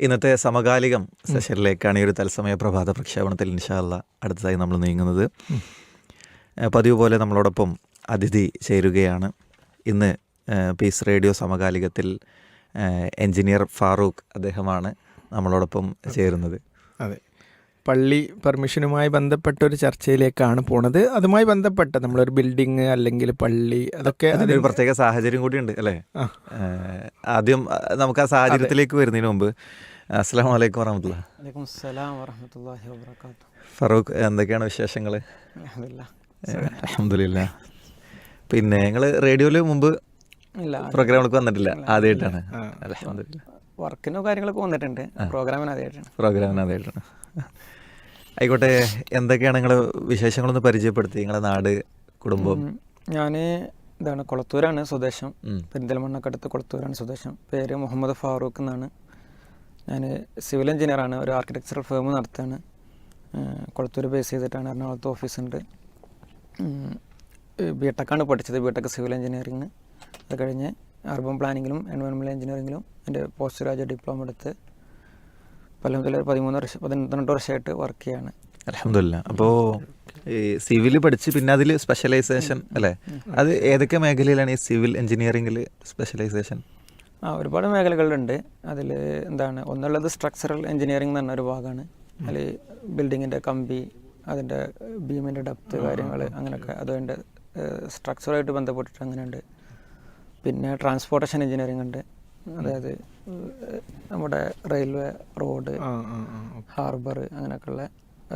ഇന്നത്തെ സമകാലികം സെഷനിലേക്കാണ് ഈ ഒരു തത്സമയ പ്രഭാത പ്രക്ഷേപണത്തിൽ ഇൻഷാല്ല അടുത്തതായി നമ്മൾ നീങ്ങുന്നത്. പതിവ് പോലെ നമ്മളോടൊപ്പം അതിഥി ചേരുകയാണ്. ഇന്ന് പീസ് റേഡിയോ സമകാലികത്തിൽ എൻജിനീയർ എഞ്ചിനീയർ ഫാറൂഖ് അദ്ദേഹമാണ് നമ്മളോടൊപ്പം ചേരുന്നത്. അതെ. പള്ളി പെർമിഷനുമായി ബന്ധപ്പെട്ട ഒരു ചർച്ചയിലേക്കാണ് പോണത്. അതുമായി ബന്ധപ്പെട്ട നമ്മളൊരു ബിൽഡിങ് അല്ലെങ്കിൽ പള്ളി അതൊക്കെ അതിന് ഒരു പ്രത്യേക സാഹചര്യം കൂടിയുണ്ട് അല്ലേ? ആദ്യം നമുക്ക് ആ സാഹചര്യത്തിലേക്ക് വരുന്നതിന് മുമ്പ് അസ്സാം വലൈക്കും വറഹമുല്ല ഫറൂഖ് എന്തൊക്കെയാണ് വിശേഷങ്ങൾ അഹമ്മദില്ല അലഹമില്ല പിന്നെ ഞങ്ങൾ റേഡിയോയിൽ മുമ്പ് പ്രോഗ്രാമുകൾക്ക് വന്നിട്ടില്ല ആദ്യമായിട്ടാണ് അലഹമില്ല വർക്കിനോ കാര്യങ്ങളൊക്കെ വന്നിട്ടുണ്ട്. പ്രോഗ്രാമിന് ആദ്യമായിട്ടാണ് പ്രോഗ്രാമിന് ആദ്യമായിട്ടാണ് ആയിക്കോട്ടെ എന്തൊക്കെയാണ് നിങ്ങൾ വിശേഷങ്ങളൊന്ന് പരിചയപ്പെടുത്തി? നിങ്ങളുടെ നാട് കുടുംബം? ഞാൻ ഇതാണ് കൊളത്തൂരാണ് സ്വദേശം. പെരിന്തൽമണ്ണക്കടുത്ത് കൊളത്തൂരാണ് സ്വദേശം. പേര് മുഹമ്മദ് ഫാറൂഖ് എന്നാണ്. ഞാൻ സിവിൽ എഞ്ചിനീയറാണ് ഒരു ആർക്കിടെക്ചറൽ ഫേം നടത്തുകയാണ് കൊളത്തൂർ ബേസ് ചെയ്തിട്ടാണ് എറണാകുളത്ത് ഓഫീസുണ്ട്. ബി ടെക്കാണ് പഠിച്ചത് ബി ടെക് സിവിൽ എഞ്ചിനീയറിങ് അത് കഴിഞ്ഞ് അർബൻ പ്ലാനിങ്ങിലും എൻവയോൺമെന്റൽ എഞ്ചിനീയറിങ്ങിലും എന്റെ പോസ്റ്റ് ഗ്രാജുവേറ്റ് ഡിപ്ലോമ എടുത്ത് പല മുതൽ പതിമൂന്ന് വർഷം പതിനെട്ട് വർഷമായിട്ട് വർക്ക് ചെയ്യാണ്. അലഹമില്ല അപ്പോൾ ഈ സിവിൽ പഠിച്ച് പിന്നെ അതിൽ സ്പെഷ്യലൈസേഷൻ അല്ലേ? അത് ഏതൊക്കെ മേഖലയിലാണ് ഈ സിവിൽ എഞ്ചിനീയറിംഗിൽ സ്പെഷ്യലൈസേഷൻ ആ ഒരുപാട് മേഖലകളുണ്ട്. അതിൽ എന്താണ് ഒന്നുള്ളത് സ്ട്രക്ചറൽ എഞ്ചിനീയറിംഗ് എന്ന് പറഞ്ഞ ഒരു ഭാഗമാണ്. അതിൽ ബിൽഡിങ്ങിന്റെ കമ്പി അതിന്റെ ബീമിന്റെ ഡെപ്ത് കാര്യങ്ങൾ അങ്ങനെയൊക്കെ. അതുകൊണ്ട് സ്ട്രക്ചറുമായിട്ട് ബന്ധപ്പെട്ടിട്ട് അങ്ങനെയുണ്ട്. പിന്നെ ട്രാൻസ്പോർട്ടേഷൻ എഞ്ചിനീയറിംഗ് ഉണ്ട്. അതായത് നമ്മുടെ റെയിൽവേ റോഡ് ഹാർബർ അങ്ങനെയൊക്കെയുള്ള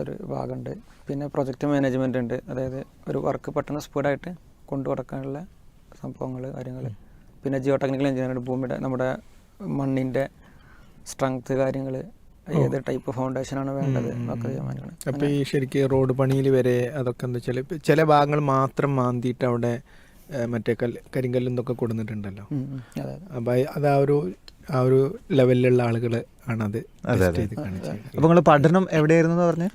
ഒരു ഭാഗമുണ്ട്. പിന്നെ പ്രൊജക്റ്റ് മാനേജ്മെന്റ് ഉണ്ട്. അതായത് ഒരു വർക്ക് പെട്ടെന്ന് സ്പീഡായിട്ട് കൊണ്ടു കൊടുക്കാനുള്ള സംഭവങ്ങൾ കാര്യങ്ങൾ. പിന്നെ ജിയോ ടെക്നിക്കൽ എഞ്ചിനീയറിംഗ് ഭൂമിയുടെ നമ്മുടെ മണ്ണിന്റെ സ്ട്രെങ്ത് കാര്യങ്ങൾ ഏത് ടൈപ്പ് ഫൗണ്ടേഷനാണ് വേണ്ടത് എന്നൊക്കെ തീരുമാനിക്കണം. അപ്പോൾ ഈ ശരിക്കും റോഡ് പണിയിൽ വരെ അതൊക്കെ എന്താ വെച്ചാൽ ചില ഭാഗങ്ങൾ മാത്രം മാന്തിയിട്ട് അവിടെ മറ്റേ കല്ല് കരിങ്കല്ലും ഇതൊക്കെ കൊടുത്തിട്ടുണ്ടല്ലോ അപ്പം അത് ആ ഒരു ആ ഒരു ലെവലിലുള്ള ആളുകൾ ആണ് അത്. അപ്പോൾ നിങ്ങൾ പഠനം എവിടെയായിരുന്നു പറഞ്ഞത് പറഞ്ഞേ?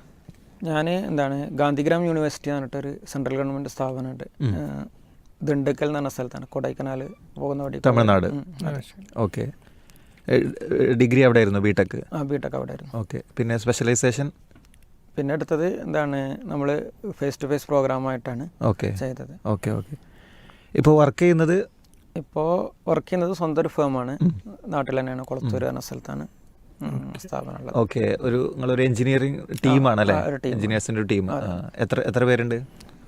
ഞാൻ എന്താണ് ഗാന്ധിഗ്രാം യൂണിവേഴ്സിറ്റി എന്ന് പറഞ്ഞിട്ടൊരു സെൻട്രൽ ഗവൺമെന്റ് സ്ഥാപനമുണ്ട്. ദിണ്ടുക്കൽ എന്ന് പറഞ്ഞ സ്ഥലത്താണ് കൊടൈക്കനാൽ പോകുന്ന വഴി തമിഴ്നാട്. ഓക്കെ. ഡിഗ്രി അവിടെ ആയിരുന്നു ബിടെക്? ആ ബിടെക് അവിടെ ആയിരുന്നു ഓക്കെ. പിന്നെ സ്പെഷ്യലൈസേഷൻ പിന്നെ അടുത്തത് എന്താണ് നമ്മൾ ഫേസ് ടു ഫേസ് പ്രോഗ്രാമായിട്ടാണ് ഓക്കെ. ചെയ്തത്. Okay okay. ഇപ്പോൾ വർക്ക് ചെയ്യുന്നത്? ഇപ്പോൾ വർക്ക് ചെയ്യുന്നത് സ്വന്തം ഒരു ഫേമാണ് നാട്ടിൽ തന്നെയാണ് കൊളത്തൂർ എന്ന സ്ഥലത്താണ് സ്ഥാപനമുള്ളത്. ഓക്കെ. ഒരു നിങ്ങളൊരു എഞ്ചിനീയറിംഗ് ടീമാണ് അല്ലേ എഞ്ചിനീയേഴ്സിന്റെ ഒരു ടീം എത്ര എത്ര പേരുണ്ട്?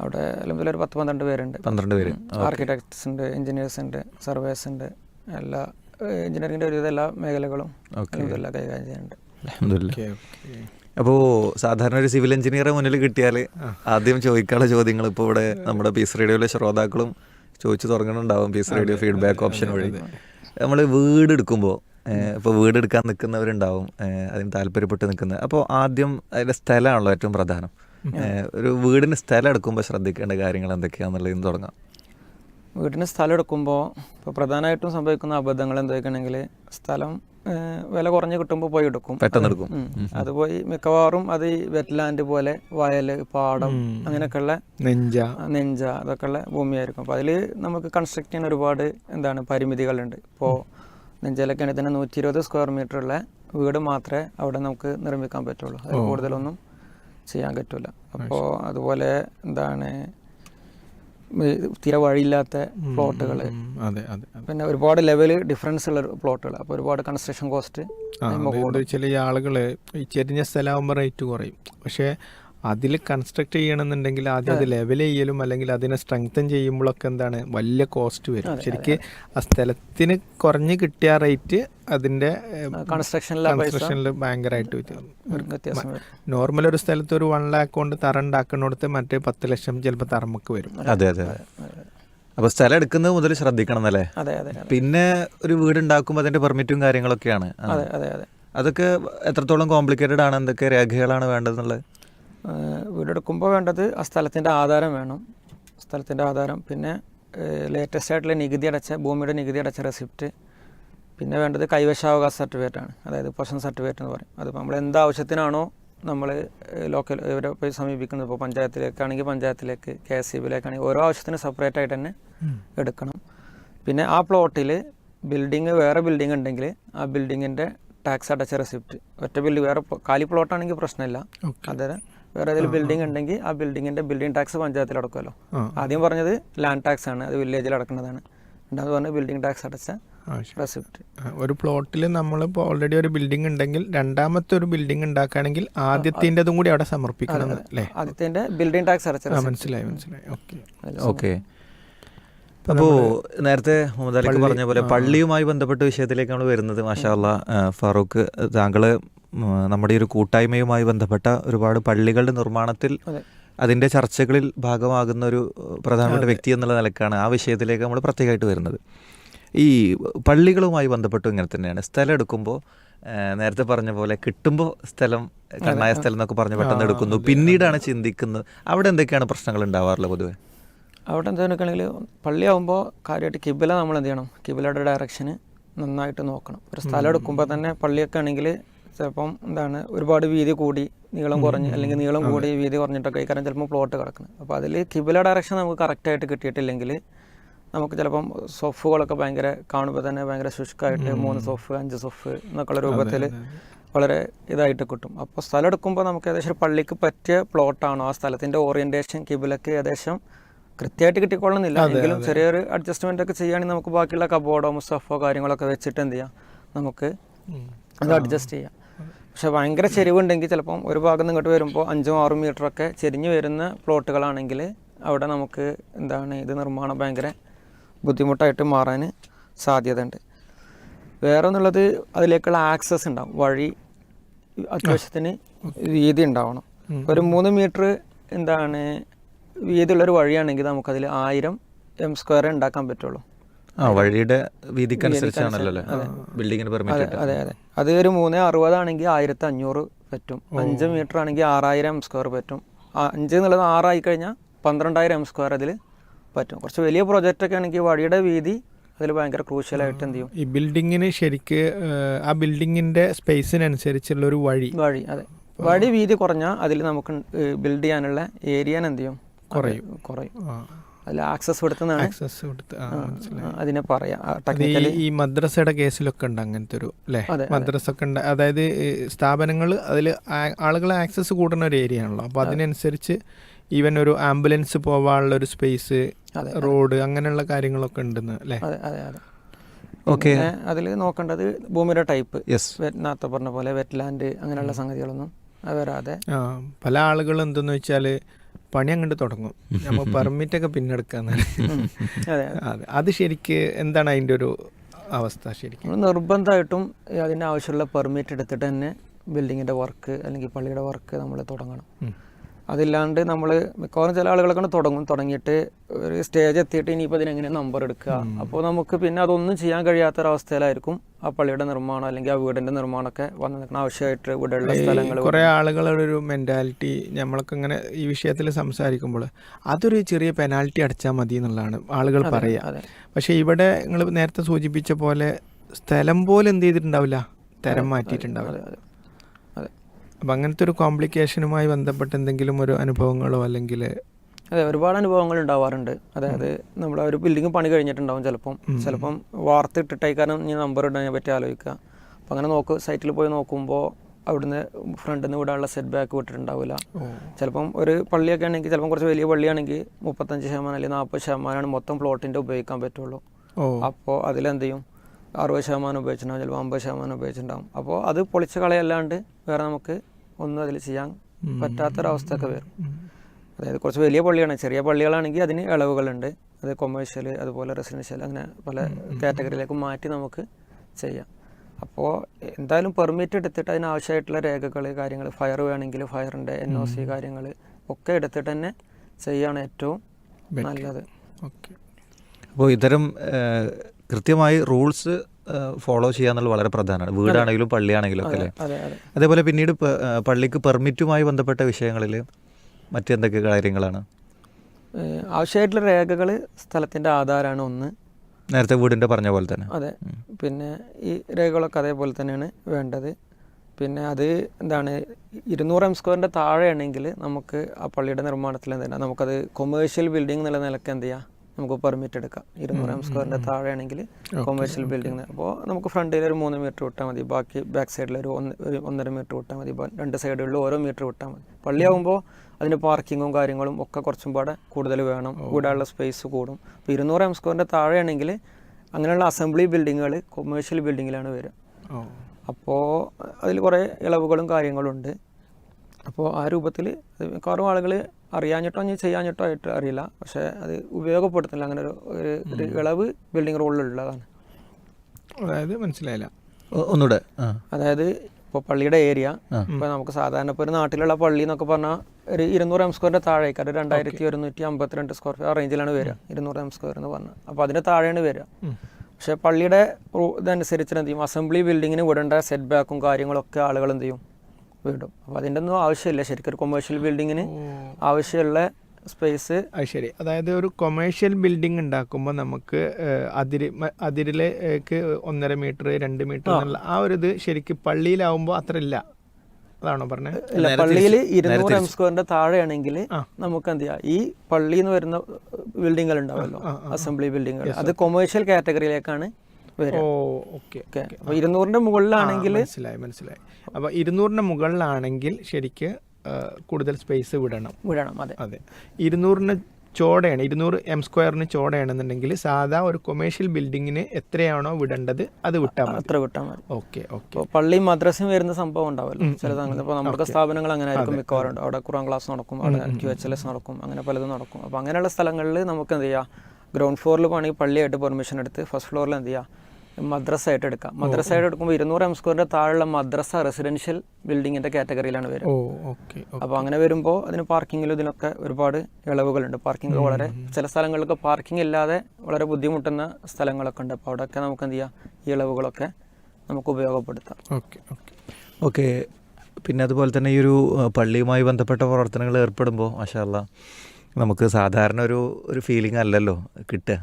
അവിടെ അല്ലെങ്കിൽ ഒരു പത്ത് പന്ത്രണ്ട് പേരുണ്ട്. പന്ത്രണ്ട് പേര്. ആർക്കിടെക്ട്സ് ഉണ്ട് എഞ്ചിനീയേഴ്സ് ഉണ്ട് സർവേസ് ഉണ്ട് എല്ലാ എഞ്ചിനീയറിംഗിന്റെ ഒരുവിധ എല്ലാ മേഖലകളും എല്ലാ കൈകാര്യം ചെയ്യുന്നുണ്ട്. അൽഹംദുലില്ലാ ഓക്കെ ഓക്കെ. അപ്പോൾ സാധാരണ ഒരു സിവിൽ എഞ്ചിനീയറെ മുന്നിൽ കിട്ടിയാൽ ആദ്യം ചോദിക്കാനുള്ള ചോദ്യങ്ങൾ ഇപ്പോൾ ഇവിടെ നമ്മുടെ പീസ് റേഡിയോയിലെ ശ്രോതാക്കളും ചോദിച്ചു തുടങ്ങുന്നുണ്ടാവും പീസ് റേഡിയോ ഫീഡ്ബാക്ക് ഓപ്ഷൻ വഴി. നമ്മൾ വീട് എടുക്കുമ്പോൾ ഇപ്പോൾ വീട് എടുക്കാൻ നിൽക്കുന്നവരുണ്ടാവും അതിന് താല്പര്യപ്പെട്ട് നിൽക്കുന്നത്. അപ്പോൾ ആദ്യം അതിന്റെ സ്ഥലമാണല്ലോ ഏറ്റവും പ്രധാനം. ഒരു വീടിന് സ്ഥലം എടുക്കുമ്പോൾ ശ്രദ്ധിക്കേണ്ട കാര്യങ്ങൾ എന്തൊക്കെയാണെന്നുള്ളതിന് തുടങ്ങാം. വീടിന് സ്ഥലം എടുക്കുമ്പോൾ ഇപ്പോൾ പ്രധാനമായിട്ടും സംഭവിക്കുന്ന അബദ്ധങ്ങൾ എന്തൊക്കെയാണെങ്കിൽ സ്ഥലം വില കുറഞ്ഞ് കിട്ടുമ്പോൾ പോയി എടുക്കും. പെട്ടെന്ന് എടുക്കും. അത് പോയി മിക്കവാറും അത് ഈ വെറ്റ്ലാൻഡ് പോലെ വയൽ പാടം അങ്ങനെയൊക്കെയുള്ള നെഞ്ച. നെഞ്ച അതൊക്കെ ഉള്ള ഭൂമിയായിരിക്കും. അപ്പോൾ അതിൽ നമുക്ക് കൺസ്ട്രക്ട് ചെയ്യാൻ ഒരുപാട് എന്താണ് പരിമിതികളുണ്ട്. ഇപ്പോൾ നെഞ്ചയിലൊക്കെ ആണെങ്കിൽ തന്നെ നൂറ്റി ഇരുപത് സ്ക്വയർ മീറ്ററുള്ള വീട് മാത്രമേ അവിടെ നമുക്ക് നിർമ്മിക്കാൻ പറ്റുള്ളൂ. അതിൽ കൂടുതലൊന്നും ചെയ്യാൻ പറ്റില്ല അപ്പോൾ അതുപോലെ എന്താണ് ഈ തീരെ വഴിയില്ലാത്ത പ്ലോട്ടുകൾ. പിന്നെ ഒരുപാട് ലെവൽ ഡിഫറൻസ് ഉള്ള പ്ലോട്ടുകൾ അപ്പോൾ ഒരുപാട് കൺസ്ട്രക്ഷൻ കോസ്റ്റ് ചില ആളുകൾ ഈ ചെരിഞ്ഞ സ്ഥലമാകുമ്പോൾ റേറ്റ് കുറയും. പക്ഷേ അതിൽ കൺസ്ട്രക്ട് ചെയ്യണമെന്നുണ്ടെങ്കിൽ ആദ്യം അത് ലെവൽ ചെയ്യലും അല്ലെങ്കിൽ അതിനെ സ്ട്രെങ്തൻ ചെയ്യുമ്പോഴൊക്കെ എന്താണ് വലിയ കോസ്റ്റ് വരും. ശരിക്ക് ആ സ്ഥലത്തിന് കുറഞ്ഞ് കിട്ടിയ റേറ്റ് അതിന്റെ കൺസ്ട്രക്ഷനിലെ പൈസ കൺസ്ട്രക്ഷനിൽ ഭയങ്കരമായിട്ട് നോർമൽ ഒരു സ്ഥലത്ത് ഒരു വൺ ലാക്ക് കൊണ്ട് തറ ഉണ്ടാക്കുന്നിടത്ത് മറ്റേ പത്ത് ലക്ഷം ചിലപ്പോൾ തറമുക്ക് വരും. അതെ അതെ അപ്പൊ അപ്പോൾ സ്ഥലം എടുക്കുന്നത് മുതൽ ശ്രദ്ധിക്കണം എന്നല്ലേ? അതെ അതെ അതെ. പിന്നെ ഒരു വീട് ഉണ്ടാക്കുമ്പോൾ അതിന്റെ പെർമിറ്റും കാര്യങ്ങളൊക്കെയാണ്. അതെ അതെ അതെ. അതൊക്കെ എത്രത്തോളം കോംപ്ലിക്കേറ്റഡ് ആണ്? എന്തൊക്കെ രേഖകളാണ് വേണ്ടതെന്നുള്ളത് വീടെടുക്കുമ്പോൾ വേണ്ടത് ആ സ്ഥലത്തിന്റെ ആധാരം വേണം. സ്ഥലത്തിന്റെ ആധാരം. പിന്നെ ലേറ്റസ്റ്റ് ആയിട്ടുള്ള നികുതി അടച്ച ഭൂമിയുടെ നികുതി അടച്ച റെസിപ്റ്റ് പിന്നെ വേണ്ടത് കൈവശാവകാശ സർട്ടിഫിക്കറ്റ് ആണ്. അതായത് പൊഷൻ സർട്ടിഫിക്കറ്റ് എന്ന് പറയും. അതിപ്പോൾ നമ്മൾ എന്ത് ആവശ്യത്തിനാണോ നമ്മൾ ലോക്കൽ ഇവരെ പോയി സമീപിക്കുന്നത്. ഇപ്പോൾ പഞ്ചായത്തിലേക്കാണെങ്കിൽ പഞ്ചായത്തിലേക്ക് കെ എസ് സി ബിയിലേക്കാണെങ്കിൽ ഓരോ ആവശ്യത്തിന് സെപ്പറേറ്റ് ആയിട്ട് തന്നെ എടുക്കണം. പിന്നെ ആ പ്ലോട്ടിൽ ബിൽഡിങ് വേറെ ബിൽഡിംഗ് ഉണ്ടെങ്കിൽ ആ ബിൽഡിങ്ങിന്റെ ടാക്സ് അടച്ച റെസിപ്റ്റ് ഒറ്റ ബില്ല് വേറെ കാലി പ്ലോട്ടാണെങ്കിൽ പ്രശ്നമില്ല അതെ വേറെ ഏതെങ്കിലും ബിൽഡിംഗ് ഉണ്ടെങ്കിൽ ആ ബിൽഡിങ്ങിന്റെ ബിൽഡിംഗ് ടാക്സ് പഞ്ചായത്തിൽ അടക്കുമല്ലോ. ആദ്യം പറഞ്ഞത് ലാൻഡ് ടാക്സ് ആണ് അത് വില്ലേജിൽ അടക്കുന്നതാണ്. രണ്ടാമത് പറഞ്ഞത് ബിൽഡിംഗ് ടാക്സ് അടച്ച റെസിപ്റ്റ് ഒരു പ്ലോട്ടിൽ നമ്മളിപ്പോൾ ഓൾറെഡി ഒരു ബിൽഡിംഗ് ഉണ്ടെങ്കിൽ രണ്ടാമത്തെ ഒരു ബിൽഡിംഗ് ഉണ്ടാക്കുകയാണെങ്കിൽ ആദ്യത്തിന്റെതും കൂടി അവിടെ സമർപ്പിക്കണം അല്ലേ? ആദ്യത്തിന്റെ ബിൽഡിംഗ് ടാക്സ് അടച്ച മനസ്സിലായി മനസ്സിലായി. ഓക്കെ. ഓക്കെ. അപ്പോൾ നേരത്തെ മുഹമ്മദ് അലിക്ക് പറഞ്ഞ പോലെ പള്ളിയുമായി ബന്ധപ്പെട്ട വിഷയത്തിലേക്ക് നമ്മൾ വരുന്നത് മാഷാല്ല ഫാറൂഖ് താങ്കൾ നമ്മുടെ ഈ ഒരു കൂട്ടായ്മയുമായി ബന്ധപ്പെട്ട ഒരുപാട് പള്ളികളുടെ നിർമ്മാണത്തിൽ അതെ. അതിന്റെ ചർച്ചകളിൽ ഭാഗമാകുന്ന ഒരു പ്രധാനപ്പെട്ട വ്യക്തി എന്നുള്ള നിലക്കാണ് ആ വിഷയത്തിലേക്ക് നമ്മൾ പ്രത്യേകമായിട്ട് വരുന്നത്. ഈ പള്ളികളുമായി ബന്ധപ്പെട്ടും ഇങ്ങനെ തന്നെയാണ്. സ്ഥലം എടുക്കുമ്പോൾ നേരത്തെ പറഞ്ഞ പോലെ കിട്ടുമ്പോൾ സ്ഥലം കണ്ണായ സ്ഥലം എന്നൊക്കെ പറഞ്ഞ് പെട്ടെന്ന് എടുക്കുന്നു. പിന്നീടാണ് ചിന്തിക്കുന്നത് അവിടെ എന്തൊക്കെയാണ് പ്രശ്നങ്ങൾ ഉണ്ടാവാറുള്ളത് പൊതുവെ? അവിടെ എന്താ പള്ളിയാവുമ്പോൾ കാര്യമായിട്ട് കിബില നമ്മൾ എന്ത് ചെയ്യണം? കിബിലയുടെ ഡയറക്ഷന് നന്നായിട്ട് നോക്കണം. ഒരു സ്ഥലം എടുക്കുമ്പോൾ തന്നെ പള്ളിയൊക്കെ ആണെങ്കിൽ ചിലപ്പം എന്താണ് ഒരുപാട് വീതി കൂടി നീളം കുറഞ്ഞ് അല്ലെങ്കിൽ നീളം കൂടി വീതി കുറഞ്ഞിട്ടൊക്കെ ഈ കാരണം ചിലപ്പോൾ പ്ലോട്ട് കിടക്കുന്നത് അപ്പോൾ അതിൽ കിബില ഡയറക്ഷൻ നമുക്ക് കറക്റ്റായിട്ട് കിട്ടിയിട്ടില്ലെങ്കിൽ നമുക്ക് ചിലപ്പം സോഫുകളൊക്കെ ഭയങ്കര കാണുമ്പോൾ തന്നെ ഭയങ്കര ശുഷ്കായിട്ട് മൂന്ന് സോഫ് അഞ്ച് സോഫ് എന്നൊക്കെയുള്ള രൂപത്തിൽ വളരെ ഇതായിട്ട് കിട്ടും. അപ്പോൾ സ്ഥലം എടുക്കുമ്പോൾ നമുക്ക് ഏകദേശം ഒരു പള്ളിക്ക് പറ്റിയ പ്ലോട്ടാണോ ആ സ്ഥലത്തിന്റെ ഓറിയന്റേഷൻ കിബിലക്ക് ഏകദേശം കൃത്യമായിട്ട് കിട്ടിക്കൊള്ളുന്നില്ല. എങ്കിലും ചെറിയൊരു അഡ്ജസ്റ്റ്മെന്റ് ഒക്കെ ചെയ്യുകയാണെങ്കിൽ നമുക്ക് ബാക്കിയുള്ള കബോർഡോ മുസ്തഫോ കാര്യങ്ങളൊക്കെ വെച്ചിട്ട് എന്ത് ചെയ്യാം? നമുക്ക് അത് അഡ്ജസ്റ്റ് ചെയ്യാം. പക്ഷെ ഭയങ്കര ചെരിവുണ്ടെങ്കിൽ ചിലപ്പം ഒരു ഭാഗം നിന്ന് ഇങ്ങോട്ട് വരുമ്പോൾ അഞ്ചും ആറും മീറ്ററൊക്കെ ചെരിഞ്ഞ് വരുന്ന പ്ലോട്ടുകളാണെങ്കിൽ അവിടെ നമുക്ക് എന്താണ് ഇത് നിർമ്മാണം ഭയങ്കര ബുദ്ധിമുട്ടായിട്ട് മാറാൻ സാധ്യതയുണ്ട്. വേറെ ഒന്നുള്ളത് അതിലേക്കുള്ള ആക്സസ് ഉണ്ടാവും. വഴി അത്യാവശ്യത്തിന് വീതി ഉണ്ടാവണം. ഒരു മൂന്ന് മീറ്റർ എന്താണ് വീതിയുള്ളൊരു വഴിയാണെങ്കിൽ നമുക്കതിൽ ആയിരം എം സ്ക്വയർ ഉണ്ടാക്കാൻ പറ്റുള്ളൂ. ആ വഴിയുടെ വീതിക്കനുസരിച്ചാണല്ലോ ബിൽഡിങ്ങിന് പെർമിറ്റ് അതെ അതെ അതെ. ഒരു മൂന്ന് അറുപതാണെങ്കിൽ ആയിരത്തി അഞ്ഞൂറ് പറ്റും അഞ്ച് മീറ്റർ ആണെങ്കിൽ ആറായിരം എം സ്ക്വയർ പറ്റും അഞ്ച് എന്നുള്ളത് ആറായി കഴിഞ്ഞാൽ പന്ത്രണ്ടായിരം എം സ്ക്വയർ അതിൽ പറ്റും. കുറച്ച് വലിയ പ്രോജക്റ്റ് ഒക്കെ ആണെങ്കിൽ വഴിയുടെ വീതി അതിൽ ഭയങ്കര ക്രൂഷ്യലായിട്ട് എന്ത് ചെയ്യും. ഈ ബിൽഡിങ്ങിന് ശരിക്ക് ആ ബിൽഡിങ്ങിന്റെ സ്പേസിനനുസരിച്ചുള്ള ഒരു വഴി. വഴി അതെ. വഴി വീതി കുറഞ്ഞാൽ അതിൽ നമുക്ക് ബിൽഡ് ചെയ്യാനുള്ള ഏരിയ എന്ത് ചെയ്യും? കുറയും. കുറയും. ആ, അതിൽ ആക്സസ് ആക്സസ് കൊടുത്ത് അതിനെ പറയാം. ടെക്നിക്കലി ഈ മദ്രസയുടെ കേസിലൊക്കെ ഉണ്ട് അങ്ങനത്തെ ഒരു അല്ലേ മദ്രസ ഒക്കെ ഉണ്ട്. അതായത് സ്ഥാപനങ്ങൾ അതിൽ ആളുകളെ ആക്സസ് കൂടുന്ന ഒരു ഏരിയ ആണല്ലോ. അപ്പോൾ അതിനനുസരിച്ച് ഈവൻ ഒരു ആംബുലൻസ് പോവാനുള്ള ഒരു സ്പേസ് റോഡ് അങ്ങനെയുള്ള കാര്യങ്ങളൊക്കെ ഉണ്ടെന്ന് അല്ലേ? അതെ അതെ അതെ. ഓക്കെ അതിൽ നോക്കേണ്ടത് ഭൂമിയുടെ ടൈപ്പ് യെസ് നേരത്തെ പറഞ്ഞ പോലെ വെറ്റ്ലാൻഡ് അങ്ങനെയുള്ള സംഗതികളൊന്നും അത് വരാതെ. പല ആളുകളും എന്തെന്ന് വെച്ചാൽ പണി അങ്ങോട്ട് തുടങ്ങും. നമ്മൾ പെർമിറ്റൊക്കെ ഒക്കെ പിന്നെ എടുക്കാന്ന് അതെ അതെ. ശരിക്ക് എന്താണ് അതിന്റെ ഒരു അവസ്ഥ ശരിക്കും? നമ്മൾ നിർബന്ധമായിട്ടും അതിനാവശ്യമുള്ള പെർമിറ്റ് എടുത്തിട്ട് തന്നെ ബിൽഡിങ്ങിന്റെ വർക്ക് അല്ലെങ്കിൽ പള്ളിയുടെ വർക്ക് നമ്മൾ തുടങ്ങണം. അതില്ലാണ്ട് നമ്മൾ മിക്കവാറും ചില ആളുകളൊക്കെ തുടങ്ങും തുടങ്ങിയിട്ട് ഒരു സ്റ്റേജ് എത്തിയിട്ട് ഇനിയിപ്പോൾ അതിനെങ്ങനെ നമ്പർ എടുക്കുക. അപ്പോൾ നമുക്ക് പിന്നെ അതൊന്നും ചെയ്യാൻ കഴിയാത്തൊരവസ്ഥയിലായിരിക്കും ആ പള്ളിയുടെ നിർമ്മാണം അല്ലെങ്കിൽ ആ വീടിന്റെ നിർമ്മാണമൊക്കെ വന്നു നിൽക്കണം ആവശ്യമായിട്ട് ഇവിടെയുള്ള സ്ഥലങ്ങൾ കുറേ ആളുകളുടെ ഒരു മെന്റാലിറ്റി നമ്മളൊക്കെ ഇങ്ങനെ ഈ വിഷയത്തിൽ സംസാരിക്കുമ്പോൾ അതൊരു ചെറിയ പെനാൽറ്റി അടച്ചാൽ മതി എന്നുള്ളതാണ് ആളുകൾ പറയുക പക്ഷെ ഇവിടെ നിങ്ങൾ നേരത്തെ സൂചിപ്പിച്ച പോലെ സ്ഥലം പോലെ എന്ത് ചെയ്തിട്ടുണ്ടാവില്ല? തരം മാറ്റിയിട്ടുണ്ടാവില്ല. അപ്പം അങ്ങനത്തെ ഒരു കോംപ്ലിക്കേഷനുമായി ബന്ധപ്പെട്ട് എന്തെങ്കിലും ഒരു അനുഭവങ്ങളോ അല്ലെങ്കിൽ അതെ ഒരുപാട് അനുഭവങ്ങൾ ഉണ്ടാവാറുണ്ട്. അതായത് നമ്മൾ ഒരു ബിൽഡിംഗ് പണി കഴിഞ്ഞിട്ടുണ്ടാവും ചിലപ്പം. ചിലപ്പം വാർത്തിട്ടിട്ടായി കാരണം ഇനി നമ്പർ ഇടാൻ പറ്റി ആലോചിക്കുക. അപ്പം അങ്ങനെ നോക്ക് സൈറ്റിൽ പോയി നോക്കുമ്പോൾ അവിടുന്ന് ഫ്രണ്ടിൽ നിന്ന് വിടാനുള്ള സെറ്റ് ബാക്ക് വിട്ടിട്ടുണ്ടാവില്ല. ചിലപ്പം ഒരു പള്ളിയൊക്കെ ആണെങ്കിൽ ചിലപ്പം കുറച്ച് വലിയ പള്ളിയാണെങ്കിൽ മുപ്പത്തഞ്ച് ശതമാനം അല്ലെങ്കിൽ നാൽപ്പത് ശതമാനമാണ് മൊത്തം പ്ലോട്ടിന്റെ ഉപയോഗിക്കാൻ പറ്റുള്ളൂ. അപ്പോൾ അതിലെന്ത് ചെയ്യും അറുപത് ശതമാനം ഉപയോഗിച്ചിട്ടുണ്ടാവും ചിലപ്പോൾ അമ്പത് ശതമാനം ഉപയോഗിച്ചിട്ടുണ്ടാവും. അപ്പോൾ അത് പൊളിച്ച് കളയല്ലാണ്ട് വേറെ നമുക്ക് ഒന്നും അതിൽ ചെയ്യാൻ പറ്റാത്തൊരവസ്ഥയൊക്കെ വരും. അതായത് കുറച്ച് വലിയ പള്ളിയാണ് ചെറിയ പള്ളികളാണെങ്കിൽ അതിന് ഇളവുകളുണ്ട്. അത് കൊമേഴ്ഷ്യൽ അതുപോലെ റെസിഡൻഷ്യൽ അങ്ങനെ പല കാറ്റഗറിയിലേക്ക് മാറ്റി നമുക്ക് ചെയ്യാം. അപ്പോൾ എന്തായാലും പെർമിറ്റ് എടുത്തിട്ട് അതിനാവശ്യമായിട്ടുള്ള രേഖകൾ കാര്യങ്ങൾ ഫയർ വേണമെങ്കിൽ ഫയറിന്റെ എൻ ഒ സി കാര്യങ്ങൾ ഒക്കെ എടുത്തിട്ട് തന്നെ ചെയ്യുകയാണ് ഏറ്റവും നല്ലത്. ഓക്കെ. അപ്പോൾ ഇത്തരം കൃത്യമായി റൂൾസ് ഫോളോ ചെയ്യാന്നുള്ളത് വളരെ പ്രധാനമാണ്. വീടാണെങ്കിലും പള്ളിയാണെങ്കിലും ഒക്കെ അല്ലേ? അതെ അതെ. അതേപോലെ പിന്നീട് പള്ളിക്ക് പെർമിറ്റുമായി ബന്ധപ്പെട്ട വിഷയങ്ങളിൽ മറ്റെന്തൊക്കെ കാര്യങ്ങളാണ്? ആവശ്യമായിട്ടുള്ള രേഖകൾ സ്ഥലത്തിന്റെ ആധാരമാണ് ഒന്ന്. നേരത്തെ വീടിന്റെ പറഞ്ഞ പോലെ തന്നെ. അതെ. പിന്നെ ഈ രേഖകളൊക്കെ അതേപോലെ തന്നെയാണ് വേണ്ടത്. പിന്നെ അത് എന്താണ് ഇരുന്നൂറ് എം സ്ക്വയറിന്റെ താഴെയാണെങ്കിൽ നമുക്ക് ആ പള്ളിയുടെ നിർമ്മാണത്തിൽ എന്താണ് നമുക്കത് കൊമേഴ്ഷ്യൽ ബിൽഡിംഗ് എന്നുള്ള നിലയ്ക്ക് എന്ത് ചെയ്യാം? നമുക്ക് പെർമിറ്റ് എടുക്കാം. ഇരുന്നൂറ് എം സ്ക്വയറിന്റെ താഴെയാണെങ്കിൽ കൊമേഴ്ഷ്യൽ ബിൽഡിംഗ് അപ്പോൾ നമുക്ക് ഫ്രണ്ടിൽ ഒരു മൂന്ന് മീറ്റർ വിട്ടാൽ മതി. ബാക്കി ബാക്ക് സൈഡിൽ ഒരു ഒന്ന് ഒരു ഒന്നര മീറ്റർ വിട്ടാൽ മതി. രണ്ട് സൈഡുകളിൽ ഓരോ മീറ്റർ വിട്ടാൽ മതി. പള്ളിയാകുമ്പോൾ അതിന് പാർക്കിങ്ങും കാര്യങ്ങളും ഒക്കെ കുറച്ചും പാടെ കൂടുതൽ വേണം. കൂടാനുള്ള സ്പേസ് കൂടും. അപ്പോൾ ഇരുന്നൂറ് എം സ്ക്വയറിന്റെ താഴെയാണെങ്കിൽ അങ്ങനെയുള്ള അസംബ്ലി ബിൽഡിങ്ങുകൾ കൊമേഴ്ഷ്യൽ ബിൽഡിങ്ങിലാണ് വരിക. അപ്പോൾ അതിൽ കുറേ ഇളവുകളും കാര്യങ്ങളും ഉണ്ട്. അപ്പോൾ ആ രൂപത്തിൽ മിക്കവാറും ആളുകൾ അറിയാഞ്ഞിട്ടോ ഇനി ചെയ്യാഞ്ഞിട്ടോ ആയിട്ട് അറിയില്ല. പക്ഷേ അത് ഉപയോഗപ്പെടുത്തുന്നില്ല. അങ്ങനെ ഒരു ഒരു- ഇളവ് ബിൽഡിംഗ് റോളിലുള്ളതാണ് അതായത് മനസ്സിലായില്ല. ഒന്നുകൂടെ ഒന്നൂടെ അതായത് ഇപ്പോൾ പള്ളിയുടെ ഏരിയ ഇപ്പോൾ നമുക്ക് സാധാരണ ഇപ്പോൾ ഒരു നാട്ടിലുള്ള പള്ളി എന്നൊക്കെ പറഞ്ഞാൽ ഒരു ഇരുന്നൂറ് എം സ്ക്വയറിന്റെ താഴേക്ക് അത് രണ്ടായിരത്തി ഒരുന്നൂറ്റി അമ്പത്തിരണ്ട് സ്ക്വയർ ഫീറ്റ് ആ റേഞ്ചിലാണ് വരിക. ഇരുന്നൂറ് എം സ്ക്വയർ എന്ന് പറഞ്ഞാൽ അപ്പോൾ അതിന്റെ താഴെയാണ് വരിക. പക്ഷേ പള്ളിയുടെ ഇതനുസരിച്ചിട്ട് ഇതനുസരിച്ച് എന്ത് ചെയ്യും? അസംബ്ലി ബിൽഡിങ്ങിന് വിടേണ്ട സെറ്റ് ബാക്കും കാര്യങ്ങളൊക്കെ ആളുകൾ എന്ത് ചെയ്യും? വിടും. അപ്പോൾ അതിന്റെ ഒന്നും ആവശ്യമില്ല. ശരിക്കും ഒരു കൊമേഴ്ഷ്യൽ ബിൽഡിങ്ങിന് ആവശ്യമുള്ള സ്പേസ് അത് ശരി. അതായത് ഒരു കൊമേഴ്ഷ്യൽ ബിൽഡിംഗ് ഉണ്ടാക്കുമ്പോൾ നമുക്ക് അതിരി അതിരിലേക്ക് ഒന്നര മീറ്റർ രണ്ട് മീറ്റർ എന്നുള്ള ആ ഒരു ഇത് ശരിക്കും പള്ളിയിലാവുമ്പോൾ അത്ര ഇല്ല. അതാണോ പറഞ്ഞത് ഇല്ല പള്ളിയിൽ ഇരുന്നൂറ് എം സ്ക്വയറിന്റെ താഴെയാണെങ്കിൽ നമുക്ക് എന്ത് ചെയ്യാം ഈ പള്ളിയിൽ നിന്ന് വരുന്ന ബിൽഡിങ്ങുകൾ ഉണ്ടാവുമല്ലോ അസംബ്ലി ബിൽഡിങ്ങുകൾ അത് കൊമേഴ്ഷ്യൽ കാറ്റഗറിയിലേക്കാണ് അപ്പോൾ ഇരുന്നൂറിന്റെ മുകളിലാണെങ്കിൽ മനസ്സിലായി മനസ്സിലായി. അപ്പോൾ ഇരുന്നൂറിന്റെ മുകളിലാണെങ്കിൽ ശരിക്ക് കൂടുതൽ സ്പേസ് വിടണം. വിടണം അതെ. അതെ. ഇരുന്നൂറിന് ചോടയാണ് ഇരുന്നൂറ് എം സ്ക്വയറിന് ചോടയാണെന്നുണ്ടെങ്കിൽ സാധാ ഒരു കൊമേഴ്ഷ്യൽ ബിൽഡിങ്ങിന് എത്രയാണോ വിടേണ്ടത് അത് വിട്ടാൽ മതി. അത്ര വിട്ടാൽ മതി. Okay okay. പള്ളി മദ്രസയും വരുന്ന സംഭവം ഉണ്ടാവുമല്ലോ ചില സ്ഥലങ്ങളിൽ ഇപ്പോൾ നമ്മുടെ സ്ഥാപനങ്ങൾ അങ്ങനെ ആയിരിക്കും മിക്കവാറും ഉണ്ട്. അവിടെ ഖുറാൻ ക്ലാസ് നടക്കും അവിടെ ക്യു എച്ച് എൽ എസ് നടക്കും അങ്ങനെ പലതും നടക്കും. അപ്പോൾ അങ്ങനെയുള്ള സ്ഥലങ്ങളിൽ നമുക്ക് എന്ത് ചെയ്യാം? ഗ്രൗണ്ട് ഫ്ലോറിൽ പോകണമെങ്കിൽ പള്ളിയായിട്ട് പെർമിഷൻ എടുത്ത് ഫസ്റ്റ് ഫ്ലോറിൽ എന്ത് ചെയ്യാം? മദ്രസ ആയിട്ട് എടുക്കാം. മദ്രസ ആയിട്ട് എടുക്കുമ്പോൾ ഇരുന്നൂറ് എം സ്ക്വയറിന്റെ താഴെയുള്ള മദ്രസ റെസിഡൻഷ്യൽ ബിൽഡിങ്ങിന്റെ കാറ്റഗറിയിലാണ് വരുന്നത് അപ്പോൾ അങ്ങനെ വരുമ്പോൾ അതിന് പാർക്കിങ്ങിലും ഇതിനൊക്കെ ഒരുപാട് ഇളവുകളുണ്ട്. പാർക്കിംഗ് വളരെ ചില സ്ഥലങ്ങളിലൊക്കെ പാർക്കിംഗ് ഇല്ലാതെ വളരെ ബുദ്ധിമുട്ടുന്ന സ്ഥലങ്ങളൊക്കെ ഉണ്ട്. അപ്പോൾ അവിടെയൊക്കെ നമുക്ക് എന്ത് ചെയ്യാം? ഈ ഇളവുകളൊക്കെ നമുക്ക് ഉപയോഗപ്പെടുത്താം. Okay okay. ഓക്കെ പിന്നെ അതുപോലെ തന്നെ ഈ ഒരു പള്ളിയുമായി ബന്ധപ്പെട്ട പ്രവർത്തനങ്ങൾ ഏർപ്പെടുമ്പോൾ മാഷാല്ല നമുക്ക് സാധാരണ ഒരു ഒരു ഫീലിംഗ് അല്ലല്ലോ കിട്ടുക.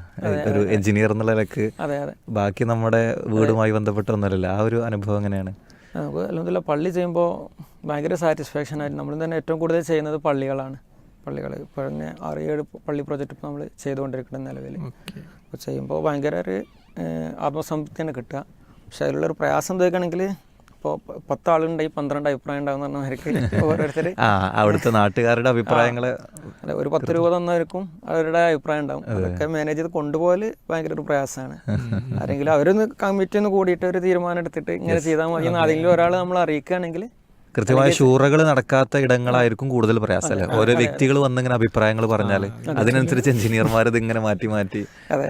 ഒരു എഞ്ചിനീയർ എന്നുള്ള നിലയ്ക്ക് അതെ അതെ. ബാക്കി നമ്മുടെ വീടുമായി ബന്ധപ്പെട്ട ഒന്നുമല്ലല്ലോ. ആ ഒരു അനുഭവം എങ്ങനെയാണ്? നമുക്ക് അല്ലെങ്കിൽ പള്ളി ചെയ്യുമ്പോൾ ഭയങ്കര സാറ്റിസ്ഫാക്ഷൻ ആയിരുന്നു. നമ്മൾ തന്നെ ഏറ്റവും കൂടുതൽ ചെയ്യുന്നത് പള്ളികളാണ്. പള്ളികൾ ഇപ്പോൾ തന്നെ ആറ് ഏഴ് പള്ളി പ്രോജക്റ്റ് ഇപ്പോൾ നമ്മൾ ചെയ്തുകൊണ്ടിരിക്കുന്ന നിലവിൽ അപ്പോൾ ചെയ്യുമ്പോൾ ഭയങ്കര ഒരു ആത്മസംതൃപ്തിയാണ് കിട്ടുക. പക്ഷേ അതിലുള്ളൊരു പ്രയാസം എന്തൊക്കെയാണെങ്കിൽ ഇപ്പോൾ പത്ത് ആളുണ്ടെങ്കിൽ പന്ത്രണ്ട് അഭിപ്രായം ഉണ്ടാകുന്ന പറഞ്ഞാൽ ഓരോരുത്തർ അവിടുത്തെ നാട്ടുകാരുടെ അഭിപ്രായങ്ങൾ അല്ല ഒരു പത്ത് രൂപ തന്നവർക്കും അവരുടെ അഭിപ്രായം ഉണ്ടാവും അതൊക്കെ മാനേജ് ചെയ്ത് കൊണ്ടുപോകൽ ഭയങ്കര ഒരു പ്രയാസമാണ് ആരെങ്കിലും അവരൊന്ന് കമ്മിറ്റി ഒന്ന് കൂടിയിട്ട് ഒരു തീരുമാനം എടുത്തിട്ട് ഇങ്ങനെ ചെയ്താൽ മതി ആരെങ്കിലും ഒരാൾ നമ്മൾ അറിയിക്കുകയാണെങ്കിൽ കൃത്യമായ ഷൂറകൾ നടക്കാത്ത ഇടങ്ങളായിരിക്കും കൂടുതൽ പ്രയാസം അല്ലേ? ഓരോ വ്യക്തികൾ വന്നിങ്ങനെ അഭിപ്രായങ്ങൾ പറഞ്ഞാൽ അതിനനുസരിച്ച് എഞ്ചിനീയർമാർ ഇതിങ്ങനെ ഇങ്ങനെ മാറ്റി മാറ്റി അതെ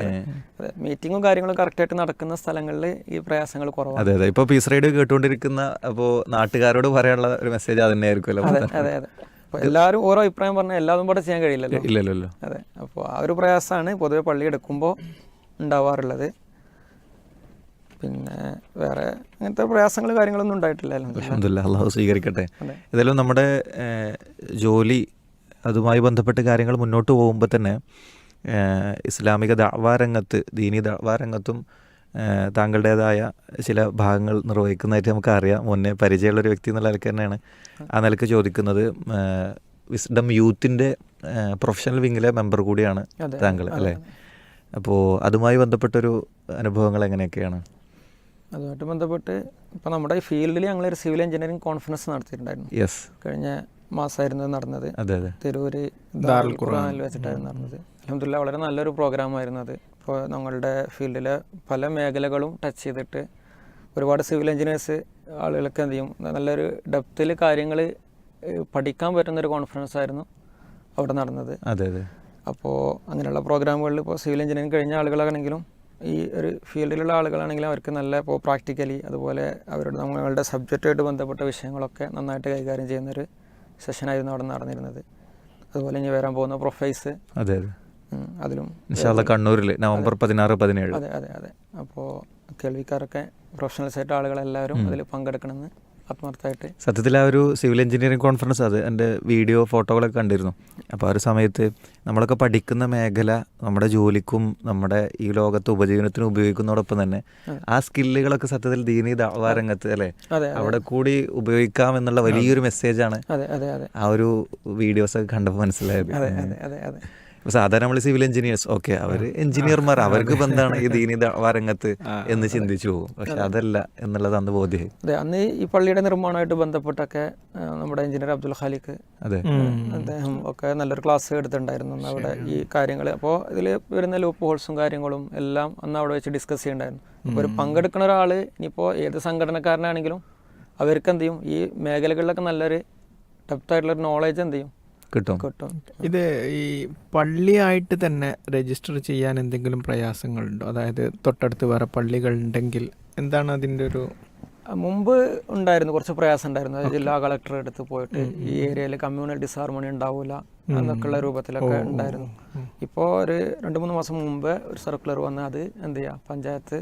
മീറ്റിങ്ങും കാര്യങ്ങളും കറക്റ്റായിട്ട് നടക്കുന്ന സ്ഥലങ്ങളിൽ ഈ പ്രയാസങ്ങൾ കുറവാണ്. അതെ അതെ. ഇപ്പൊ പീസ് റേഡിയോ കേട്ടുകൊണ്ടിരിക്കുന്ന അപ്പോ നാട്ടുകാരോട് പറയാനുള്ള ഒരു മെസ്സേജ് അത് തന്നെയായിരിക്കുമല്ലോ അതെ. അതെ അതെ എല്ലാവരും ഓരോ അഭിപ്രായം പറഞ്ഞാൽ എല്ലാതും കൂടെ ചെയ്യാൻ കഴിയില്ലല്ലോ. ഇല്ലല്ലോ അതെ. അപ്പോൾ ആ ഒരു പ്രയാസമാണ് പൊതുവെ പള്ളി എടുക്കുമ്പോൾ ഉണ്ടാവാറുള്ളത്. പിന്നെ വേറെ അങ്ങനത്തെ പ്രയാസങ്ങൾ കാര്യങ്ങളൊന്നും ഉണ്ടായിട്ടില്ല അള്ളാഹു സ്വീകരിക്കട്ടെ. ഏതായാലും നമ്മുടെ ജോലി അതുമായി ബന്ധപ്പെട്ട് കാര്യങ്ങൾ മുന്നോട്ട് പോകുമ്പോൾ തന്നെ ഇസ്ലാമിക ദാവാരംഗത്ത് ദീനി ദാവാരംഗത്തും താങ്കളുടേതായ ചില ഭാഗങ്ങൾ നിർവഹിക്കുന്നതായിട്ട് നമുക്കറിയാം മുന്നേ പരിചയമുള്ള ഒരു വ്യക്തി എന്നുള്ള നിലയ്ക്ക് തന്നെയാണ് ആ നിലയ്ക്ക് ചോദിക്കുന്നത്. വിസ്ഡം യൂത്തിന്റെ പ്രൊഫഷണൽ വിങ്ങിലെ മെമ്പർ കൂടിയാണ് താങ്കൾ അല്ലേ? അപ്പോൾ അതുമായി ബന്ധപ്പെട്ടൊരു അനുഭവങ്ങൾ എങ്ങനെയൊക്കെയാണ്? അതുമായിട്ട് ബന്ധപ്പെട്ട് ഇപ്പോൾ നമ്മുടെ ഈ ഫീൽഡിൽ ഒരു സിവിൽ എഞ്ചിനീയറിംഗ് കോൺഫറൻസ് നടത്തിയിട്ടുണ്ടായിരുന്നു. യെസ് കഴിഞ്ഞ മാസമായിരുന്നു നടന്നത്. അതെ അതെ. തിരൂര് ദാറുൽ ഖുർആനിൽ വെച്ചിട്ടായിരുന്നു നടന്നത്. അലഹമില്ല വളരെ നല്ലൊരു പ്രോഗ്രാം ആയിരുന്നു അത്. ഇപ്പോൾ ഞങ്ങളുടെ ഫീൽഡിലെ പല മേഖലകളും ടച്ച് ചെയ്തിട്ട് ഒരുപാട് സിവിൽ എഞ്ചിനീയേഴ്സ് ആളുകൾക്ക് എന്ത് ചെയ്യും? നല്ലൊരു ഡെപ്തിൽ കാര്യങ്ങൾ പഠിക്കാൻ പറ്റുന്ന ഒരു കോൺഫറൻസ് ആയിരുന്നു അവിടെ നടന്നത്. അതെ അതെ. അപ്പോൾ അങ്ങനെയുള്ള പ്രോഗ്രാമുകളിൽ ഇപ്പോൾ സിവിൽ എഞ്ചിനീയറിംഗ് കഴിഞ്ഞ ആളുകളാണെങ്കിലും ഈ ഒരു ഫീൽഡിലുള്ള ആളുകളാണെങ്കിൽ അവർക്ക് നല്ല ഇപ്പോൾ പ്രാക്ടിക്കലി അതുപോലെ അവരുടെ നമ്മളുടെ സബ്ജക്റ്റുമായിട്ട് ബന്ധപ്പെട്ട വിഷയങ്ങളൊക്കെ നന്നായിട്ട് കൈകാര്യം ചെയ്യുന്നൊരു സെഷനായിരുന്നു അവിടെ നടന്നിരുന്നത്. അതുപോലെ ഇനി വരാൻ പോകുന്ന പ്രൊഫൈസ്. അതെ അതെ. അതിലും കണ്ണൂരിൽ നവംബർ പതിനാറ് പതിനേഴ്. അതെ അതെ അതെ. അപ്പോൾ കേൾവിക്കാരൊക്കെ പ്രൊഫഷണൽസ് ആയിട്ട് ആളുകളെല്ലാവരും അതിൽ പങ്കെടുക്കണമെന്ന് ആത്മാർത്ഥമായിട്ട്. സത്യത്തിൽ ആ ഒരു സിവിൽ എഞ്ചിനീയറിംഗ് കോൺഫറൻസ് അത് എന്റെ വീഡിയോ ഫോട്ടോകളൊക്കെ കണ്ടിരുന്നു. അപ്പോൾ ആ ഒരു സമയത്ത് നമ്മളൊക്കെ പഠിക്കുന്ന മേഖല നമ്മുടെ ജോലിക്കും നമ്മുടെ ഈ ലോകത്ത് ഉപജീവനത്തിനും ഉപയോഗിക്കുന്നതോടൊപ്പം തന്നെ ആ. സ്കില്ലുകളൊക്കെ സത്യത്തിൽ ദീനി ദാവാരംഗത്ത് അല്ലേ? അവിടെ കൂടി ഉപയോഗിക്കാം എന്നുള്ള വലിയൊരു മെസ്സേജാണ് ആ ഒരു വീഡിയോസ് ഒക്കെ കണ്ടപ്പോൾ മനസ്സിലായത്. അതെ അതെ അതെ. സാധാരണ നമ്മൾ സിവിൽ എഞ്ചിനീയേഴ്സ് ഓക്കെ അവർ എഞ്ചിനീയർമാർ അവർക്ക് എന്താണ് ഈ ദീനി ദഅവ രംഗത്ത് എന്ന് ചിന്തിച്ചു പോകും. പക്ഷെ അതല്ല എന്നുള്ളത് അന്ന് ബോധ്യം അതെ അന്ന് ഈ പള്ളിയുടെ നിർമ്മാണമായിട്ട് ബന്ധപ്പെട്ടൊക്കെ നമ്മുടെ എഞ്ചിനീയർ അബ്ദുൽ ഖാലിക്ക് അതെ. അദ്ദേഹം ഒക്കെ നല്ലൊരു ക്ലാസ് എടുത്തിട്ടുണ്ടായിരുന്നു അന്ന് അവിടെ ഈ കാര്യങ്ങൾ അപ്പോൾ ഇതിൽ വരുന്ന ലൂപ്പ് ഹോൾസും കാര്യങ്ങളും എല്ലാം അന്ന് അവിടെ വെച്ച് ഡിസ്കസ് ചെയ്യണ്ടായിരുന്നു. അപ്പോൾ ഒരു പങ്കെടുക്കുന്ന ഒരാൾ ഇനിയിപ്പോൾ ഏത് സംഘടനക്കാരനാണെങ്കിലും അവർക്ക് എന്ത് ചെയ്യും? ഈ മേഖലകളിലൊക്കെ നല്ലൊരു ഡെപ്ത് ആയിട്ടുള്ള നോളേജ് എന്ത് ചെയ്യും? കിട്ടും. കിട്ടും. ഇത് ഈ പള്ളിയായിട്ട് തന്നെ രജിസ്റ്റർ ചെയ്യാൻ എന്തെങ്കിലും പ്രയാസങ്ങളുണ്ടോ? അതായത് തൊട്ടടുത്ത് വേറെ പള്ളികൾ ഉണ്ടെങ്കിൽ എന്താണ് അതിന്റെ ഒരു മുമ്പ് ഉണ്ടായിരുന്നു കുറച്ച് പ്രയാസം ഉണ്ടായിരുന്നു. ജില്ലാ കളക്ടറെ അടുത്ത് പോയിട്ട് ഈ ഏരിയയിൽ കമ്മ്യൂണൽ ഡിസാർമണി ഉണ്ടാവില്ല എന്നൊക്കെയുള്ള രൂപത്തിലൊക്കെ ഉണ്ടായിരുന്നു. ഇപ്പോൾ ഒരു രണ്ട് മൂന്ന് മാസം മുമ്പ് ഒരു സർക്കുലർ വന്ന് അത് എന്ത് ചെയ്യുക പഞ്ചായത്ത്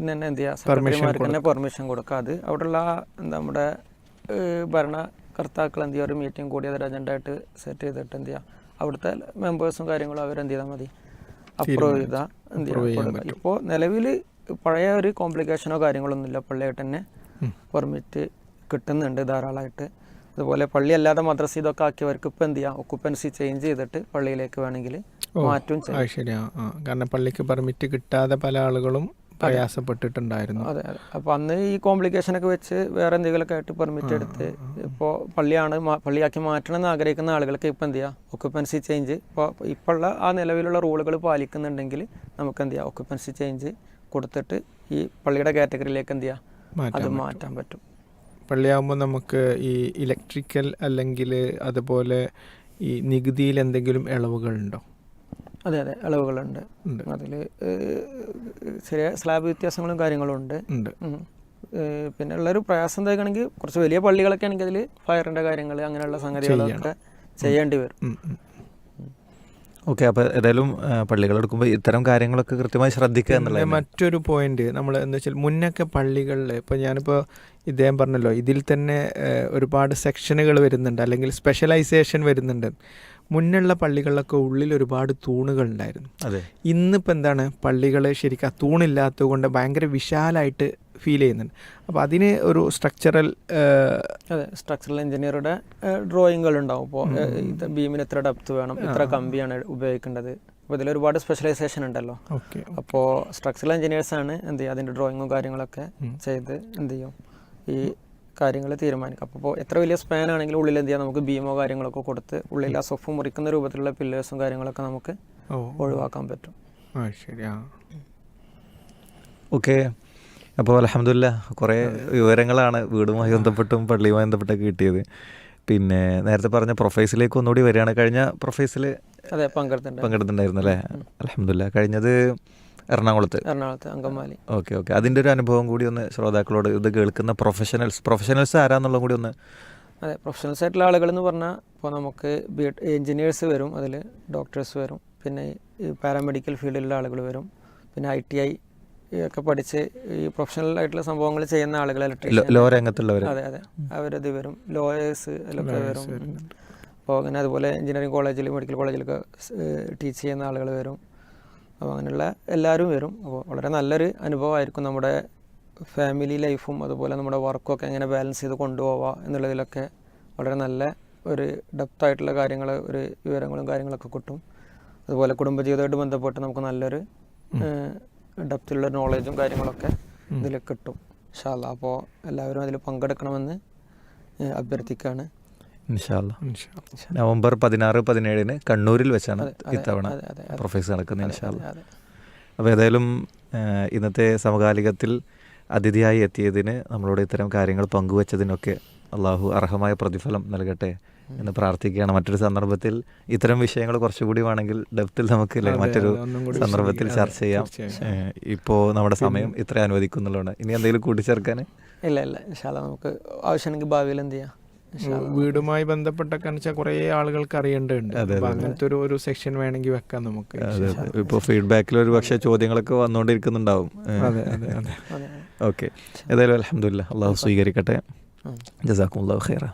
തന്നെ എന്ത് ചെയ്യുക സെക്രട്ടറിമാർക്ക് തന്നെ പെർമിഷൻ കൊടുക്കുക അത് അവിടെയുള്ള എന്താ നമ്മുടെ ഏഹ്, ഭരണകർത്താക്കൾ എന്ത് ചെയ്യുക? ഒരു മീറ്റിംഗ് കൂടി അതൊരു അജണ്ട ആയിട്ട് സെറ്റ് ചെയ്തിട്ട് എന്ത് ചെയ്യുക? അവിടുത്തെ മെമ്പേഴ്സും കാര്യങ്ങളും അവരെന്ത് ചെയ്താൽ മതി? അപ്രൂവ് ചെയ്താൽ എന്ത് ചെയ്യുക? ഇപ്പോൾ നിലവിൽ പഴയ ഒരു കോംപ്ലിക്കേഷനോ കാര്യങ്ങളോ ഒന്നുമില്ല പള്ളിയായിട്ട് തന്നെ പെർമിറ്റ് കിട്ടുന്നുണ്ട് ധാരാളമായിട്ട്. അതുപോലെ പള്ളി അല്ലാതെ മദ്രസ ഇതൊക്കെ ആക്കിയവർക്ക് ഇപ്പം എന്ത് ചെയ്യാം? ഒക്കുപ്പൻസി ചേഞ്ച് ചെയ്തിട്ട് പള്ളിയിലേക്ക് വേണമെങ്കിൽ മാറ്റും ചെയ്യാം. ശരിയാ. കാരണം പള്ളിക്ക് പെർമിറ്റ് കിട്ടാതെ പല ആളുകളും പ്രയാസപ്പെട്ടിട്ടുണ്ടായിരുന്നു. അതെ അതെ. അപ്പോൾ അന്ന് ഈ കോംപ്ലിക്കേഷനൊക്കെ വെച്ച് വേറെ എന്തെങ്കിലുമൊക്കെ ആയിട്ട് പെർമിറ്റ് എടുത്ത് ഇപ്പോൾ പള്ളിയാണ് പള്ളിയാക്കി മാറ്റണം എന്ന് ആഗ്രഹിക്കുന്ന ആളുകൾക്ക് ഇപ്പം എന്ത് ചെയ്യാം? ഒക്കുപ്പൻസി ചേഞ്ച് ഇപ്പോൾ ഇപ്പോൾ ഉള്ള ആ നിലവിലുള്ള റൂളുകൾ പാലിക്കുന്നുണ്ടെങ്കിൽ നമുക്ക് എന്ത് ചെയ്യാം? ഒക്കുപ്പൻസി ചേഞ്ച് കൊടുത്തിട്ട് ഈ പള്ളിയുടെ കാറ്റഗറിയിലേക്ക് എന്ത് ചെയ്യാം? അത് മാറ്റാൻ പറ്റും. പള്ളിയാകുമ്പോൾ നമുക്ക് ഈ ഇലക്ട്രിക്കൽ അല്ലെങ്കിൽ അതുപോലെ ഈ നികുതിയിൽ എന്തെങ്കിലും ഇളവുകളുണ്ടോ? അതെ അതെ. അളവുകളുണ്ട്. അതിൽ ചെറിയ സ്ലാബ് വ്യത്യാസങ്ങളും കാര്യങ്ങളും ഉണ്ട്. പിന്നെ ഉള്ളൊരു പ്രയാസം എന്താണെങ്കിൽ കുറച്ച് വലിയ പള്ളികളൊക്കെ ആണെങ്കിൽ അതിൽ ഫയറിന്റെ കാര്യങ്ങൾ അങ്ങനെയുള്ള സംഗതികളൊക്കെ ചെയ്യേണ്ടി വരും. ഓക്കെ അപ്പോൾ ഏതായാലും പള്ളികൾ എടുക്കുമ്പോൾ ഇത്തരം കാര്യങ്ങളൊക്കെ കൃത്യമായി ശ്രദ്ധിക്കുക എന്നുള്ളത് മറ്റൊരു പോയിന്റ് നമ്മൾ എന്ന് വെച്ചാൽ മുന്നൊക്കെ പള്ളികളിൽ ഇപ്പോൾ ഞാനിപ്പോൾ ഇദ്ദേഹം പറഞ്ഞല്ലോ ഇതിൽ തന്നെ ഒരുപാട് സെക്ഷനുകൾ വരുന്നുണ്ട് അല്ലെങ്കിൽ സ്പെഷ്യലൈസേഷൻ വരുന്നുണ്ട്. മുന്നുള്ള പള്ളികളിലൊക്കെ ഉള്ളിൽ ഒരുപാട് തൂണുകൾ ഉണ്ടായിരുന്നു. അതെ. ഇന്നിപ്പോൾ എന്താണ്? പള്ളികൾ ശരിക്കും ആ തൂണില്ലാത്തത് കൊണ്ട് ഭയങ്കര വിശാലമായിട്ട് ഫീൽ ചെയ്യുന്നുണ്ട്. അപ്പോൾ അതിന് ഒരു സ്ട്രക്ചറൽ അതെ സ്ട്രക്ചറൽ എഞ്ചിനീയറുടെ ഡ്രോയിങ്ങുകൾ ഉണ്ടാവും. ഇപ്പോൾ ഇത് ബീമിന് എത്ര ഡെപ്ത് വേണം എത്ര കമ്പിയാണ് ഉപയോഗിക്കേണ്ടത്. അപ്പോൾ ഇതിൽ ഒരുപാട് സ്പെഷ്യലൈസേഷൻ ഉണ്ടല്ലോ. ഓക്കെ. അപ്പോൾ സ്ട്രക്ചറൽ എഞ്ചിനീയേഴ്സാണ് എന്ത് ചെയ്യുക? അതിന്റെ ഡ്രോയിങ്ങും കാര്യങ്ങളൊക്കെ ചെയ്ത് എന്ത് ചെയ്യും? ഈ കാര്യങ്ങൾ തീരുമാനിക്കും. അപ്പോൾ എത്ര വലിയ സ്പാൻ ആണെങ്കിലും ഉള്ളിൽ എന്ത് ചെയ്യാം നമുക്ക് ബീമോ കാര്യങ്ങളൊക്കെ കൊടുത്ത് ഉള്ളിൽ ആ സൊഫ് മുറിക്കുന്ന രൂപത്തിലുള്ള പില്ലേഴ്സും കാര്യങ്ങളൊക്കെ നമുക്ക് ഒഴിവാക്കാൻ പറ്റും. ഓക്കെ. അപ്പോൾ അലഹമില്ല കുറേ വിവരങ്ങളാണ് വീടുമായി ബന്ധപ്പെട്ടും പള്ളിയുമായി ബന്ധപ്പെട്ടൊക്കെ കിട്ടിയത്. പിന്നെ നേരത്തെ പറഞ്ഞ പ്രൊഫൈസിലേക്ക് ഒന്നുകൂടി വരികയാണ്. കഴിഞ്ഞ പ്രൊഫൈസിൽ അതെ പങ്കെടുത്തിട്ടുണ്ട്. പങ്കെടുത്തിട്ടുണ്ടായിരുന്നു അല്ലേ അലഹമില്ല കഴിഞ്ഞത് എറണാകുളത്ത്. എറണാകുളത്ത് അങ്കമാലി. Okay okay. അതിന്റെ ഒരു അനുഭവം കൂടി ഒന്ന് ശ്രോതാക്കളോട് ഇത് കേൾക്കുന്ന പ്രൊഫഷണൽസ് പ്രൊഫഷണൽസ് ആരാന്നുള്ളത് കൂടി ഒന്ന് അതെ പ്രൊഫഷണൽസ് ആയിട്ടുള്ള ആളുകൾ എന്ന് പറഞ്ഞാൽ ഇപ്പോൾ നമുക്ക് ബി എഞ്ചിനീയേഴ്സ് വരും അതിൽ ഡോക്ടേഴ്സ് വരും പിന്നെ ഈ പാരാമെഡിക്കൽ ഫീൽഡിലുള്ള ആളുകൾ വരും പിന്നെ ഐ ടി ഐ ഒക്കെ പഠിച്ച് ഈ പ്രൊഫഷണൽ ആയിട്ടുള്ള സംഭവങ്ങൾ ചെയ്യുന്ന ആളുകൾ ലോ രംഗത്തുള്ളവർ അതെ അതെ. അവരത് വരും ലോയേഴ്സ് അതിലൊക്കെ വരും. അപ്പോൾ അങ്ങനെ അതുപോലെ എഞ്ചിനീയറിംഗ് കോളേജിൽ മെഡിക്കൽ കോളേജിലൊക്കെ ടീച്ച് ചെയ്യുന്ന ആളുകൾ വരും. അപ്പോൾ അങ്ങനെയുള്ള എല്ലാവരും വരും. അപ്പോൾ വളരെ നല്ലൊരു അനുഭവമായിരിക്കും നമ്മുടെ ഫാമിലി ലൈഫും അതുപോലെ നമ്മുടെ വർക്കും ഒക്കെ എങ്ങനെ ബാലൻസ് ചെയ്ത് കൊണ്ടുപോവാം എന്നുള്ളതിലൊക്കെ വളരെ നല്ല ഒരു ഡെപ്തായിട്ടുള്ള കാര്യങ്ങൾ ഒരു വിവരങ്ങളും കാര്യങ്ങളൊക്കെ കിട്ടും. അതുപോലെ കുടുംബജീവിതമായിട്ട് ബന്ധപ്പെട്ട് നമുക്ക് നല്ലൊരു ഡെപ്തിലുള്ള നോളേജും കാര്യങ്ങളൊക്കെ ഇതിൽ കിട്ടും. ഷാല അപ്പോൾ എല്ലാവരും അതിൽ പങ്കെടുക്കണമെന്ന് അഭ്യർത്ഥിക്കുകയാണ്. നവംബർ പതിനാറ് പതിനേഴിന് കണ്ണൂരിൽ വെച്ചാണ് ഇത്തവണ. പ്രൊഫൈസ് നടക്കുന്നത് ഇൻഷാല്ല അപ്പോൾ ഏതായാലും ഇന്നത്തെ സമകാലികത്തിൽ അതിഥിയായി എത്തിയതിന് നമ്മളോട് ഇത്തരം കാര്യങ്ങൾ പങ്കുവച്ചതിനൊക്കെ അള്ളാഹു അർഹമായ പ്രതിഫലം നൽകട്ടെ എന്ന് പ്രാർത്ഥിക്കുകയാണ്. മറ്റൊരു സന്ദർഭത്തിൽ ഇത്തരം വിഷയങ്ങൾ കുറച്ചുകൂടി വേണമെങ്കിൽ ഡെപ്തിൽ നമുക്ക് മറ്റൊരു സന്ദർഭത്തിൽ ചർച്ച ചെയ്യാം. ഇപ്പോൾ നമ്മുടെ സമയം ഇത്ര അനുവദിക്കുന്നുള്ളതാണ് ഇനി എന്തെങ്കിലും കൂട്ടിച്ചേർക്കാൻ ഇല്ല ഇല്ല. നമുക്ക് ആവശ്യമെങ്കിൽ ഭാവിയിൽ എന്ത് ചെയ്യാം. വീടുമായി ബന്ധപ്പെട്ടൊക്കെ വെച്ചാൽ കുറേ ആളുകൾക്ക് അറിയേണ്ടതുണ്ട്. അങ്ങനത്തെ ഒരു ഒരു സെക്ഷൻ വേണമെങ്കിൽ വെക്കാം നമുക്ക്. അതെ ഫീഡ്ബാക്കിൽ ഒരു പക്ഷേ ചോദ്യങ്ങളൊക്കെ വന്നുകൊണ്ടിരിക്കുന്നുണ്ടാവും ഓക്കെ. ഏതായാലും അലഹമില്ല അള്ളാഹു സ്വീകരിക്കട്ടെ. ജസാക്കും അള്ളാഹു ഖൈറ.